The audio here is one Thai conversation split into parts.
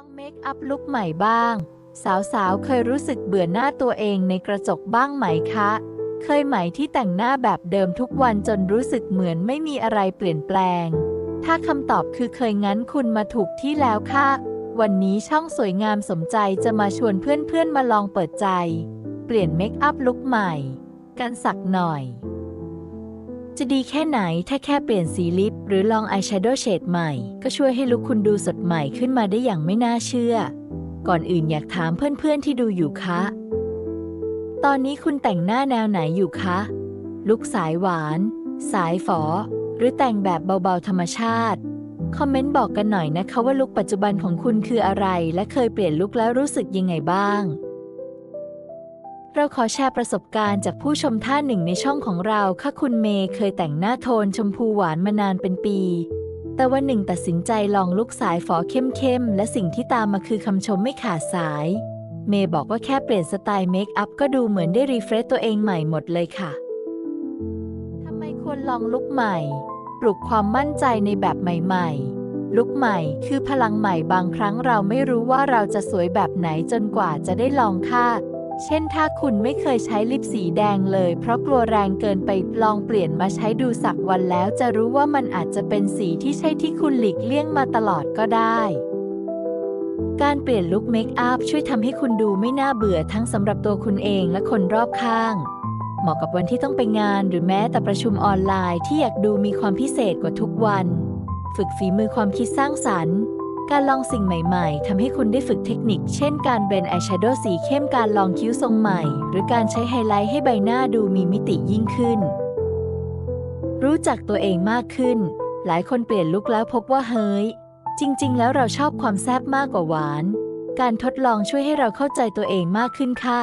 องเมคอัพลุคใหม่บ้าง สาวๆ เคยรู้สึกเบื่อหน้าตัวเองในกระจกบ้างไหมคะ เคยไหมที่แต่งหน้าแบบเดิมทุกวันจนรู้สึกเหมือนไม่มีอะไรเปลี่ยนแปลง ถ้าคำตอบคือเคยงั้นคุณมาถูกที่แล้วค่ะ วันนี้ช่องสวยงามสมใจจะมาชวนเพื่อนๆมาลองเปิดใจ เปลี่ยนเมคอัพลุคใหม่ กันสักหน่อย จะดีแค่ไหนถ้าแค่เปลี่ยนสีลิป หรือลองอายแชโดว์เฉดใหม่ ก็ช่วยให้ลุคคุณดูสดใหม่ขึ้นมาได้อย่างไม่น่าเชื่อ ก่อนอื่นอยากถามเพื่อนๆที่ดูอยู่คะ ตอนนี้คุณแต่งหน้าแนวไหนอยู่คะ ลุคสายหวาน สายฝอ หรือแต่งแบบเบาๆธรรมชาติ คอมเมนต์บอกกันหน่อยนะคะว่าลุคปัจจุบันของคุณคืออะไร และเคยเปลี่ยนลุคแล้วรู้สึกยังไงบ้าง เราขอแชร์ประสบการณ์จากผู้ชมท่านหนึ่งในช่องของเราค่ะคุณเมย์เคยแต่งหน้าโทนชมพูหวานมานานเป็นปี แต่วันหนึ่งตัดสินใจลองลุกสายฝอเข้มๆ และสิ่งที่ตามมาคือคำชมไม่ขาดสาย เมย์บอกว่าแค่เปลี่ยนสไตล์เมคอัพก็ดูเหมือนได้รีเฟรชตัวเองใหม่หมดเลยค่ะ ทำไมควรลองลุกใหม่ ปลุกความมั่นใจในแบบใหม่ๆลุกใหม่คือพลังใหม่บางครั้งเราไม่รู้ว่าเราจะสวยแบบไหนจนกว่าจะได้ลองค่ะ เช่นถ้าคุณไม่เคยใช้ลิปสีแดงเลย เพราะกลัวแรงเกินไปลองเปลี่ยนมาใช้ดูสักวันแล้วจะรู้ว่ามันอาจจะเป็นสีที่ใช่ที่คุณหลีกเลี่ยงมาตลอดก็ได้การเปลี่ยนลุคเมคอัพช่วยทำให้คุณดูไม่น่าเบื่อทั้งสำหรับตัวคุณเองและคนรอบข้าง เหมาะกับวันที่ต้องไปงานหรือแม้แต่ประชุมออนไลน์ที่อยากดูมีความพิเศษกว่าทุกวัน ฝึกฝีมือความคิดสร้างสรรค์ การลองสิ่งใหม่ ๆ ทำให้คุณได้ฝึกเทคนิค เช่นการเบรนอายแชโดว์สีเข้มการลองคิ้วทรงใหม่ หรือการใช้ไฮไลท์ให้ใบหน้าดูมีมิติยิ่งขึ้น รู้จักตัวเองมากขึ้น หลายคนเปลี่ยนลุคแล้วพบว่าเฮ้ย จริง ๆ แล้วเราชอบความแซ่บมากกว่าหวาน การทดลองช่วยให้เราเข้าใจตัวเองมากขึ้นค่ะ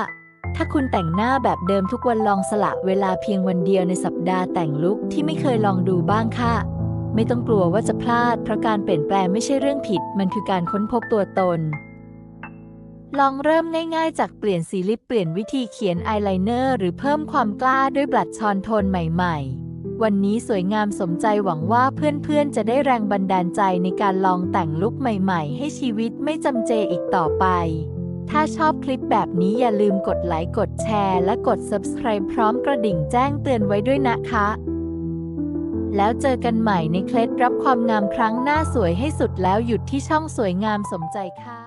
ถ้าคุณแต่งหน้าแบบเดิมทุกวันลองสละเวลาเพียงวันเดียวในสัปดาห์แต่งลุคที่ไม่เคยลองดูบ้างค่ะ ไม่ต้องกลัวว่าจะพลาด เพราะการเปลี่ยนแปลงไม่ใช่เรื่องผิด มันคือการค้นพบตัวตน ลองเริ่มง่ายๆ จากเปลี่ยนสีลิปเปลี่ยนวิธีเขียนอายไลเนอร์หรือเพิ่มความกล้าด้วยบลัชชอนโทนใหม่ๆ วันนี้สวยงามสมใจหวังว่าเพื่อนๆ จะได้แรงบันดาลใจในการลองแต่งลุคใหม่ๆ ให้ชีวิตไม่จำเจอีกต่อไปถ้าชอบคลิปแบบนี้อย่าลืมกดไลค์ กดแชร์ และกด subscribe พร้อมกระดิ่งแจ้งเตือนไว้ด้วยนะคะ แล้วเจอกันใหม่ในเคล็ดรับความงามครั้งหน้าสวยให้สุดแล้วหยุดที่ช่องสวยงามสมใจค่ะ